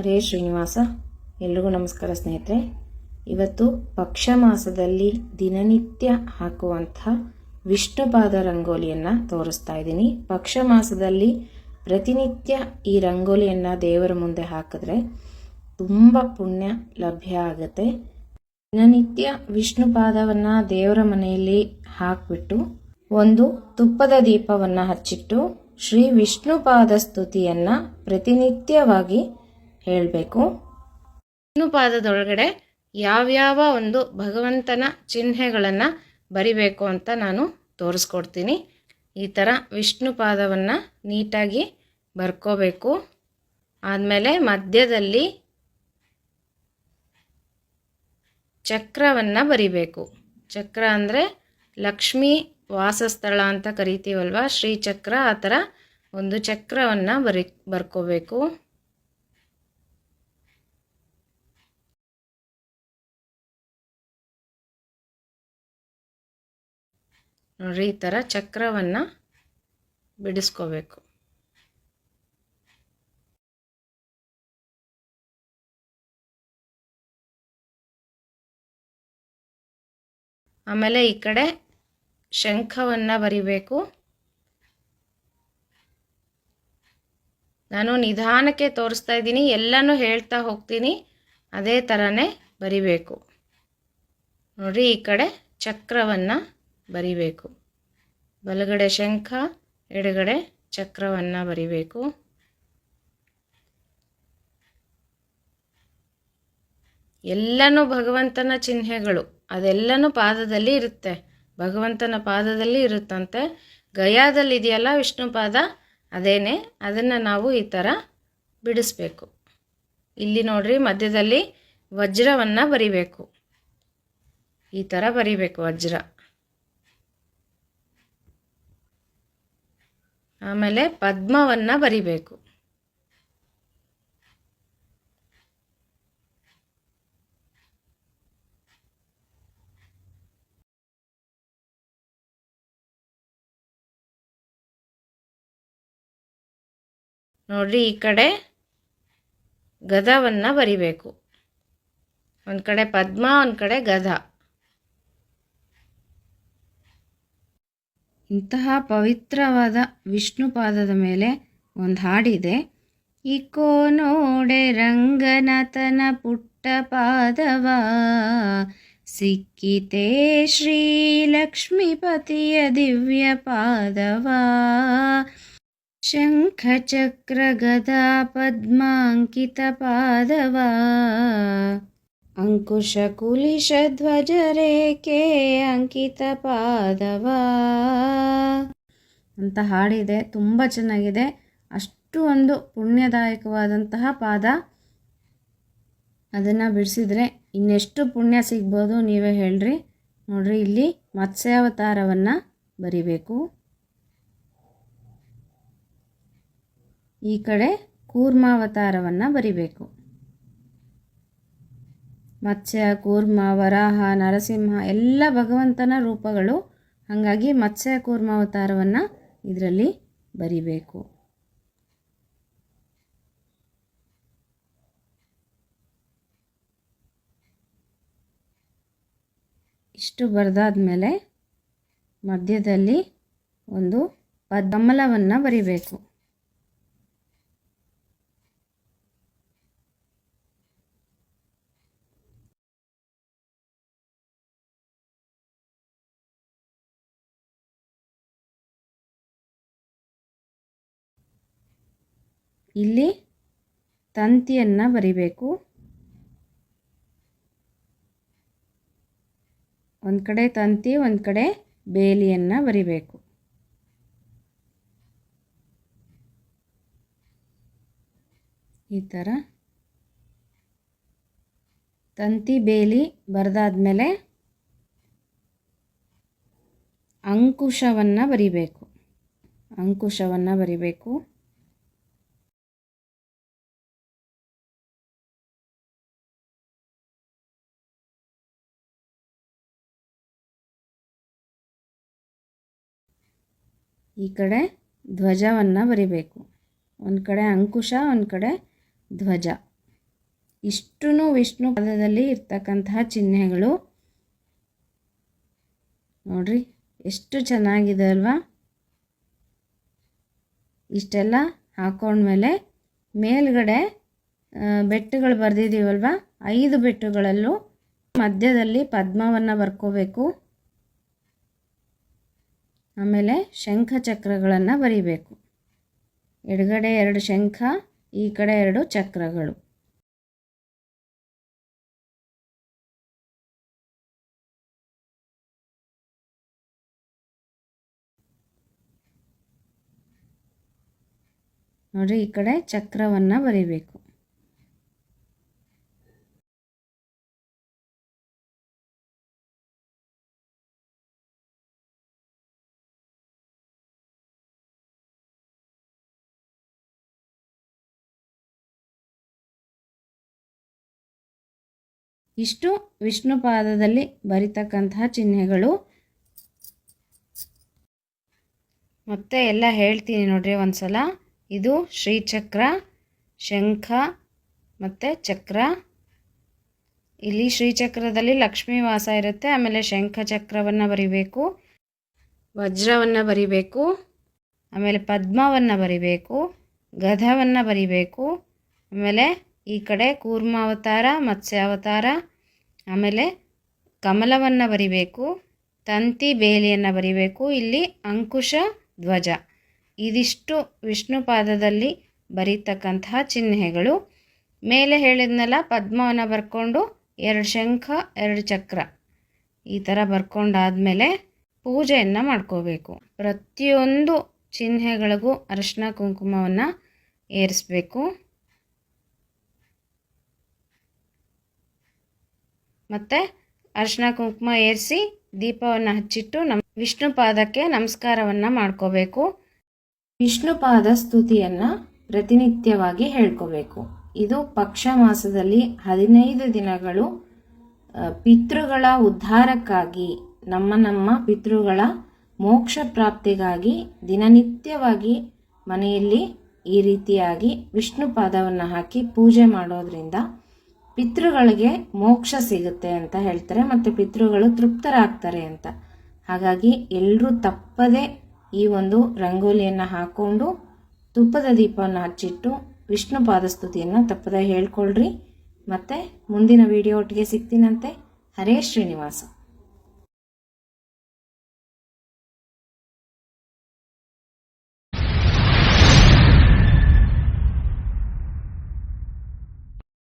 ಹರೇ ಶ್ರೀನಿವಾಸ. ಎಲ್ರಿಗೂ ನಮಸ್ಕಾರ ಸ್ನೇಹಿತರೆ. ಇವತ್ತು ಪಕ್ಷ ಮಾಸದಲ್ಲಿ ದಿನನಿತ್ಯ ಹಾಕುವಂಥ ವಿಷ್ಣುಪಾದ ರಂಗೋಲಿಯನ್ನು ತೋರಿಸ್ತಾ ಇದ್ದೀನಿ. ಪಕ್ಷ ಮಾಸದಲ್ಲಿ ಪ್ರತಿನಿತ್ಯ ಈ ರಂಗೋಲಿಯನ್ನು ದೇವರ ಮುಂದೆ ಹಾಕಿದ್ರೆ ತುಂಬ ಪುಣ್ಯ ಲಭ್ಯ ಆಗುತ್ತೆ. ದಿನನಿತ್ಯ ವಿಷ್ಣುಪಾದವನ್ನು ದೇವರ ಮನೆಯಲ್ಲಿ ಹಾಕಿಬಿಟ್ಟು ಒಂದು ತುಪ್ಪದ ದೀಪವನ್ನು ಹಚ್ಚಿಟ್ಟು ಶ್ರೀ ವಿಷ್ಣುಪಾದ ಸ್ತುತಿಯನ್ನು ಪ್ರತಿನಿತ್ಯವಾಗಿ ಹೇಳಬೇಕು. ವಿಷ್ಣುಪಾದದೊಳಗಡೆ ಯಾವ್ಯಾವ ಒಂದು ಭಗವಂತನ ಚಿಹ್ನೆಗಳನ್ನು ಬರಿಬೇಕು ಅಂತ ನಾನು ತೋರಿಸ್ಕೊಡ್ತೀನಿ. ಈ ಥರ ವಿಷ್ಣುಪಾದವನ್ನು ನೀಟಾಗಿ ಬರ್ಕೋಬೇಕು. ಆದಮೇಲೆ ಮಧ್ಯದಲ್ಲಿ ಚಕ್ರವನ್ನು ಬರಿಬೇಕು. ಚಕ್ರ ಅಂದರೆ ಲಕ್ಷ್ಮೀ ವಾಸಸ್ಥಳ ಅಂತ ಕರಿತೀವಲ್ವ? ಶ್ರೀಚಕ್ರ, ಆ ಥರ ಒಂದು ಚಕ್ರವನ್ನು ಬರಿ ಬರ್ಕೋಬೇಕು. ನೋಡ್ರಿ, ಈ ಥರ ಚಕ್ರವನ್ನು ಬಿಡಿಸ್ಕೋಬೇಕು. ಆಮೇಲೆ ಈ ಕಡೆ ಶಂಖವನ್ನು ಬರಿಬೇಕು. ನಾನು ನಿಧಾನಕ್ಕೆ ತೋರಿಸ್ತಾ ಇದ್ದೀನಿ, ಎಲ್ಲನೂ ಹೇಳ್ತಾ ಹೋಗ್ತೀನಿ, ಅದೇ ಥರನೇ ಬರಿಬೇಕು. ನೋಡಿರಿ, ಈ ಕಡೆ ಚಕ್ರವನ್ನು ಬರಿಬೇಕು. ಬಲಗಡೆ ಶಂಖ, ಎಡಗಡೆ ಚಕ್ರವನ್ನು ಬರಿಬೇಕು. ಎಲ್ಲನೂ ಭಗವಂತನ ಚಿಹ್ನೆಗಳು, ಅದೆಲ್ಲನೂ ಪಾದದಲ್ಲಿ ಇರುತ್ತೆ. ಭಗವಂತನ ಪಾದದಲ್ಲಿ ಇರುತ್ತಂತೆ. ಗಯಾದಲ್ಲಿ ಇದೆಯಲ್ಲ ವಿಷ್ಣು ಪಾದ? ಅದೇನೆ. ಅದನ್ನು ನಾವು ಈ ಥರ ಬಿಡಿಸ್ಬೇಕು. ಇಲ್ಲಿ ನೋಡ್ರಿ, ಮಧ್ಯದಲ್ಲಿ ವಜ್ರವನ್ನು ಬರಿಬೇಕು. ಈ ಥರ ಬರಿಬೇಕು ವಜ್ರ. ಆಮೇಲೆ ಪದ್ಮವನ್ನು ಬರಿಬೇಕು. ನೋಡ್ರಿ ಈ ಕಡೆ ಗದವನ್ನು ಬರಿಬೇಕು. ಒಂದು ಕಡೆ ಪದ್ಮ ಒಂದು ಕಡೆ ಗದ. ಇಂತಹ ಪವಿತ್ರವಾದ ವಿಷ್ಣು ಪಾದದ ಮೇಲೆ ಒಂದು ಹಾಡಿದೆ. ಇಕೋ ನೋಡೆ ರಂಗನಾಥನ ಪುಟ್ಟ ಪಾದವ, ಸಿಕ್ಕಿತೆ ಶ್ರೀ ಲಕ್ಷ್ಮೀಪತಿಯ ದಿವ್ಯ ಪಾದವ. ಶಂಖಚಕ್ರ ಗದಾ ಪದ್ಮಾಂಕಿತ ಪಾದವ. ಅಂಕುಶ ಕುಲಿಶ ಧ್ವಜ ರೇಖೆ ಅಂಕಿತ ಪಾದವ ಅಂತ ಹಾಡಿದೆ, ತುಂಬ ಚೆನ್ನಾಗಿದೆ. ಅಷ್ಟು ಒಂದು ಪುಣ್ಯದಾಯಕವಾದಂತಹ ಪಾದ. ಅದನ್ನು ಬಿಡಿಸಿದ್ರೆ ಇನ್ನೆಷ್ಟು ಪುಣ್ಯ ಸಿಗ್ಬೋದು ನೀವೇ ಹೇಳ್ರಿ. ನೋಡ್ರಿ, ಇಲ್ಲಿ ಮತ್ಸ್ಯಾವತಾರವನ್ನು ಬರಿಬೇಕು. ಈ ಕಡೆ ಕೂರ್ಮಾವತಾರವನ್ನು ಬರಿಬೇಕು. ಮತ್ಸ್ಯ, ಕೂರ್ಮ, ವರಾಹ, ನರಸಿಂಹ ಎಲ್ಲ ಭಗವಂತನ ರೂಪಗಳು. ಹಾಗಾಗಿ ಮತ್ಸ್ಯ, ಕೂರ್ಮ ಅವತಾರವನ್ನು ಇದರಲ್ಲಿ ಬರಿಬೇಕು. ಇಷ್ಟು ಬರೆದಾದ್ಮೇಲೆ ಮಧ್ಯದಲ್ಲಿ ಒಂದು ಪದ್ಮಲವನ್ನು ಬರಿಬೇಕು. ಇಲ್ಲಿ ತಂತಿಯನ್ನು ಬರಿಬೇಕು. ಒಂದು ಕಡೆ ತಂತಿ, ಒಂದು ಕಡೆ ಬೇಲಿಯನ್ನು ಬರಿಬೇಕು. ಈ ಥರ ತಂತಿ, ಬೇಲಿ ಬರೆದಾದ್ಮೇಲೆ ಅಂಕುಶವನ್ನು ಬರಿಬೇಕು. ಅಂಕುಶವನ್ನು ಬರಿಬೇಕು. ಈ ಕಡೆ ಧ್ವಜವನ್ನು ಬರಿಬೇಕು. ಒಂದು ಕಡೆ ಅಂಕುಶ, ಒಂದು ಕಡೆ ಧ್ವಜ. ಇಷ್ಟು ವಿಷ್ಣು ಪದದಲ್ಲಿ ಇರ್ತಕ್ಕಂತಹ ಚಿಹ್ನೆಗಳು ನೋಡ್ರಿ, ಎಷ್ಟು ಚೆನ್ನಾಗಿದೆ ಅಲ್ವಾ? ಇಷ್ಟೆಲ್ಲ ಹಾಕೊಂಡ್ಮೇಲೆ ಮೇಲ್ಗಡೆ ಬೆಟ್ಟುಗಳು ಬರೆದಿದ್ದೀವಲ್ವ ಐದು ಬೆಟ್ಟುಗಳಲ್ಲೂ ಮಧ್ಯದಲ್ಲಿ ಪದ್ಮವನ್ನು ಬರ್ಕೋಬೇಕು. ಆಮೇಲೆ ಶಂಖ ಚಕ್ರಗಳನ್ನು ಬರಿಬೇಕು. ಎಡಗಡೆ ಎರಡು ಶಂಖ, ಈ ಕಡೆ ಎರಡು ಚಕ್ರಗಳು. ನೋಡಿ ಈ ಕಡೆ ಚಕ್ರವನ್ನು ಬರಿಬೇಕು. ಇಷ್ಟು ವಿಷ್ಣು ಪಾದದಲ್ಲಿ ಬರಿತಕ್ಕಂತಹ ಚಿಹ್ನೆಗಳು. ಮತ್ತೆ ಎಲ್ಲ ಹೇಳ್ತೀನಿ ನೋಡ್ರಿ ಒಂದ್ಸಲ. ಇದು ಶ್ರೀಚಕ್ರ, ಶಂಖ ಮತ್ತು ಚಕ್ರ. ಇಲ್ಲಿ ಶ್ರೀಚಕ್ರದಲ್ಲಿ ಲಕ್ಷ್ಮೀ ವಾಸ ಇರುತ್ತೆ, ಆಮೇಲೆ ಶಂಖ ಚಕ್ರವನ್ನು ಬರಿಬೇಕು, ವಜ್ರವನ್ನು ಬರಿಬೇಕು, ಆಮೇಲೆ ಪದ್ಮವನ್ನು ಬರಿಬೇಕು, ಗಧವನ್ನು ಬರಿಬೇಕು, ಆಮೇಲೆ ಈ ಕಡೆ ಕೂರ್ಮಾವತಾರ, ಮತ್ಸ್ಯಾವತಾರ ಆಮೇಲೆ ಕಮಲವನ್ನು ಬರಿಬೇಕು, ತಂತಿ ಬೇಲಿಯನ್ನು ಬರಿಬೇಕು, ಇಲ್ಲಿ ಅಂಕುಶ ಧ್ವಜ. ಇದಿಷ್ಟು ವಿಷ್ಣು ಪಾದದಲ್ಲಿ ಬರೀತಕ್ಕಂತಹ ಚಿಹ್ನೆಗಳು. ಮೇಲೆ ಹೇಳಿದ್ನಲ್ಲ, ಪದ್ಮವನ್ನು ಬರ್ಕೊಂಡು ಎರಡು ಶಂಖ, ಎರಡು ಚಕ್ರ. ಈ ಥರ ಬರ್ಕೊಂಡಾದಮೇಲೆ ಪೂಜೆಯನ್ನು ಮಾಡ್ಕೋಬೇಕು. ಪ್ರತಿಯೊಂದು ಚಿಹ್ನೆಗಳಿಗೂ ಅರಿಶಿನ ಕುಂಕುಮವನ್ನು ಏರಿಸ್ಬೇಕು. ಮತ್ತು ಅರಿಶಿನ ಕುಂಕುಮ ಏರಿಸಿ ದೀಪವನ್ನು ಹಚ್ಚಿಟ್ಟು ನಮ್ಮ ವಿಷ್ಣು ಪಾದಕ್ಕೆ ನಮಸ್ಕಾರವನ್ನು ಮಾಡ್ಕೋಬೇಕು. ವಿಷ್ಣು ಪಾದ ಸ್ತುತಿಯನ್ನು ಪ್ರತಿನಿತ್ಯವಾಗಿ ಹೇಳ್ಕೋಬೇಕು. ಇದು ಪಕ್ಷ ಮಾಸದಲ್ಲಿ ಹದಿನೈದು ದಿನಗಳು ಪಿತೃಗಳ ಉದ್ಧಾರಕ್ಕಾಗಿ, ನಮ್ಮ ನಮ್ಮ ಪಿತೃಗಳ ಮೋಕ್ಷ ಪ್ರಾಪ್ತಿಗಾಗಿ ದಿನನಿತ್ಯವಾಗಿ ಮನೆಯಲ್ಲಿ ಈ ರೀತಿಯಾಗಿ ವಿಷ್ಣು ಪಾದವನ್ನು ಹಾಕಿ ಪೂಜೆ ಮಾಡೋದ್ರಿಂದ ಪಿತೃಗಳಿಗೆ ಮೋಕ್ಷ ಸಿಗುತ್ತೆ ಅಂತ ಹೇಳ್ತಾರೆ ಮತ್ತು ಪಿತೃಗಳು ತೃಪ್ತರಾಗ್ತಾರೆ ಅಂತ. ಹಾಗಾಗಿ ಎಲ್ಲರೂ ತಪ್ಪದೆ ಈ ಒಂದು ರಂಗೋಲಿಯನ್ನು ಹಾಕ್ಕೊಂಡು ತುಪ್ಪದ ದೀಪವನ್ನು ಹಚ್ಚಿಟ್ಟು ವಿಷ್ಣು ಪಾದಸ್ತುತಿಯನ್ನು ತಪ್ಪದೇ ಹೇಳ್ಕೊಳ್ರಿ. ಮತ್ತು ಮುಂದಿನ ವಿಡಿಯೋ ಒಟ್ಟಿಗೆ ಸಿಗ್ತೀನಂತೆ. ಹರೇ ಶ್ರೀನಿವಾಸ.